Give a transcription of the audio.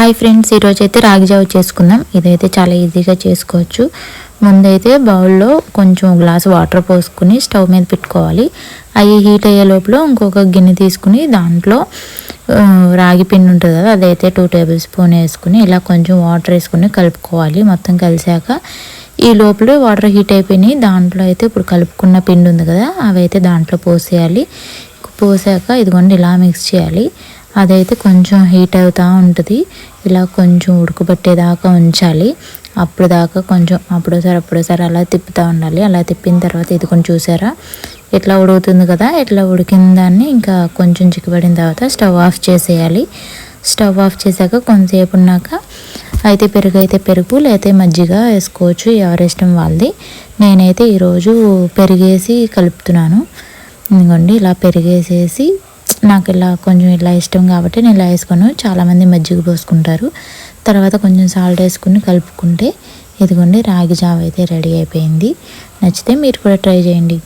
Hi friends ఈరోజు అయితే రాగి జావ చేసుకుందాం. ఇదైతే చాలా ఈజీగా చేసుకోవచ్చు. ముందైతే బౌల్లో కొంచెం గ్లాస్ వాటర్ పోసుకుని స్టవ్ మీద పెట్టుకోవాలి. అవి హీట్ అయ్యే లోపల ఇంకొక గిన్నె తీసుకుని దాంట్లో రాగి పిండి ఉంటుంది కదా అదైతే టూ టేబుల్ స్పూన్ వేసుకుని ఇలా కొంచెం వాటర్ వేసుకుని కలుపుకోవాలి మొత్తం కలిసాక. ఈ లోపల వాటర్ హీట్ అయిపోయినాయి. దాంట్లో అయితే ఇప్పుడు కలుపుకున్న పిండి ఉంది కదా అవి అయితే దాంట్లో పోసేయాలి. పోసాక ఇదిగోండి ఇలా మిక్స్ చేయాలి. అదైతే కొంచెం హీట్ అవుతూ ఉంటుంది. ఇలా కొంచెం ఉడకబెట్టేదాకా ఉంచాలి. అప్పుడు దాకా కొంచెం అప్పుడోసారి అప్పుడోసారి అలా తిప్పుతూ ఉండాలి. అలా తిప్పిన తర్వాత ఇది కొంచెం చూసారా? ఇట్లా ఉడుకుతుంది కదా ఇట్లా ఉడికిన దాన్ని ఇంకా కొంచెం చిక్కబడిన తర్వాత స్టవ్ ఆఫ్ చేసేయాలి. స్టవ్ ఆఫ్ చేశాక కొంతసేపు ఉన్నాక అయితే పెరుగు అయితే పెరుగు లేకపోతే మజ్జిగ వేసుకోవచ్చు. ఎవరి ఇష్టం వాళ్ళది. నేనైతే ఈరోజు పెరిగేసి కలుపుతున్నాను. ఇదిగోండి ఇలా పెరిగేసేసి నాకు ఇలా కొంచెం ఇలా ఇష్టం కాబట్టి నేను ఇలా వేసుకొని చాలామంది మజ్జిగ పోసుకుంటారు తర్వాత కొంచెం సాల్ట్ వేసుకుని కలుపుకుంటే ఇదిగోండి రాగి జావ అయితే రెడీ అయిపోయింది. నచ్చితే మీరు కూడా ట్రై చేయండి.